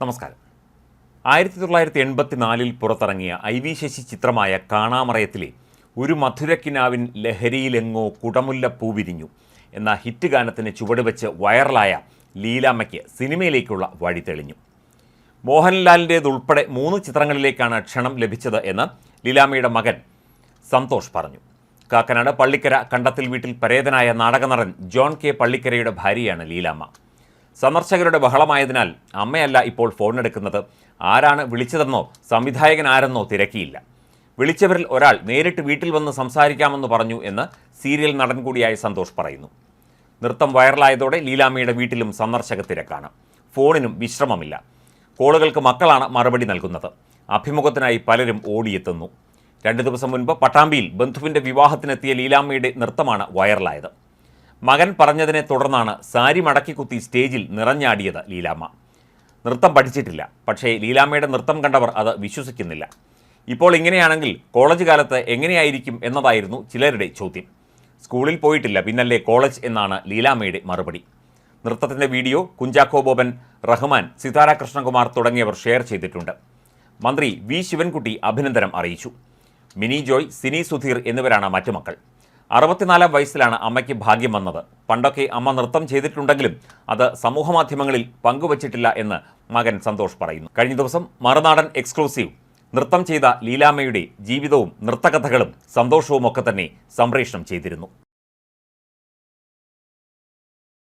നമസ്കാരം. ആയിരത്തി തൊള്ളായിരത്തി എൺപത്തിനാലിൽ പുറത്തിറങ്ങിയ ഐ വി ശശി ചിത്രമായ കാണാമറയത്തിലെ ഒരു മധുരക്കിനാവിൻ ലഹരിയിലെങ്ങോ കുടമുല്ല പൂവിരിഞ്ഞു എന്ന ഹിറ്റ് ഗാനത്തിന് ചുവടുവെച്ച് വൈറലായ ലീലാമ്മയ്ക്ക് സിനിമയിലേക്കുള്ള വഴി തെളിഞ്ഞു. മോഹൻലാലിന്റേതുൾപ്പെടെ മൂന്ന് ചിത്രങ്ങളിലേക്കാണ് ക്ഷണം ലഭിച്ചത് എന്ന് ലീലാമ്മയുടെ മകൻ സന്തോഷ് പറഞ്ഞു. കാക്കനാട് പള്ളിക്കര കണ്ടത്തിൽ വീട്ടിൽ പരേതനായ നാടകനടൻ ജോൺ കെ പള്ളിക്കരയുടെ ഭാര്യയാണ് ലീലാമ്മ. സന്ദർശകരുടെ ബഹളമായതിനാൽ അമ്മയല്ല ഇപ്പോൾ ഫോൺ എടുക്കുന്നത് ആരാണ് വിളിച്ചതെന്നോ സംവിധായകൻ ആരെന്നോ തിരക്കിയില്ല. വിളിച്ചവരിൽ ഒരാൾ നേരിട്ട് വീട്ടിൽ വന്ന് സംസാരിക്കാമെന്ന് പറഞ്ഞു എന്ന് സീരിയൽ നടൻ കൂടിയായ സന്തോഷ് പറയുന്നു. നൃത്തം വൈറലായതോടെ ലീലാമ്മയുടെ വീട്ടിലും സന്ദർശക തിരക്കാണ്. ഫോണിനും വിശ്രമമില്ല. കോളുകൾക്ക് മക്കളാണ് മറുപടി നൽകുന്നത്. അഭിമുഖത്തിനായി പലരും ഓടിയെത്തുന്നു. രണ്ടു ദിവസം മുൻപ് പട്ടാമ്പിയിൽ ബന്ധുവിന്റെ വിവാഹത്തിനെത്തിയ ലീലാമ്മയുടെ നൃത്തമാണ് വൈറലായത്. മകൻ പറഞ്ഞതിനെ തുടർന്നാണ് സാരി മടക്കി കുത്തി സ്റ്റേജിൽ നിറഞ്ഞാടിയത് ലീലാമ്മ. നൃത്തം പഠിച്ചിട്ടില്ല. പക്ഷേ ലീലാമ്മയുടെ നൃത്തം കണ്ടവർ അത് വിശ്വസിക്കുന്നില്ല. ഇപ്പോൾ ഇങ്ങനെയാണെങ്കിൽ കോളേജ് കാലത്ത് എങ്ങനെയായിരിക്കും എന്നതായിരുന്നു ചിലരുടെ ചോദ്യം. സ്കൂളിൽ പോയിട്ടില്ല പിന്നല്ലേ കോളേജ് എന്നാണ് ലീലാമ്മയുടെ മറുപടി. നൃത്തത്തിന്റെ വീഡിയോ കുഞ്ചാക്കോ ബോബൻ റഹ്മാൻ സിതാര കൃഷ്ണകുമാർ തുടങ്ങിയവർ ഷെയർ ചെയ്തിട്ടുണ്ട്. മന്ത്രി വി ശിവൻകുട്ടി അഭിനന്ദനം അറിയിച്ചു. മിനി ജോയ് സിനി സുധീർ എന്നിവരാണ് മറ്റു മക്കൾ അറുപത്തിനാലാം വയസ്സിലാണ് അമ്മയ്ക്ക് ഭാഗ്യം വന്നത്. പണ്ടൊക്കെ അമ്മ നൃത്തം ചെയ്തിട്ടുണ്ടെങ്കിലും അത് സമൂഹമാധ്യമങ്ങളിൽ പങ്കുവച്ചിട്ടില്ല എന്ന് മകൻ സന്തോഷ് പറയുന്നു. കഴിഞ്ഞ ദിവസം മറുനാടൻ എക്സ്ക്ലൂസീവ് നൃത്തം ചെയ്ത ലീലാമ്മയുടെ ജീവിതവും നൃത്തകഥകളും സന്തോഷവും ഒക്കെ തന്നെ സംപ്രേഷണം ചെയ്തിരുന്നു.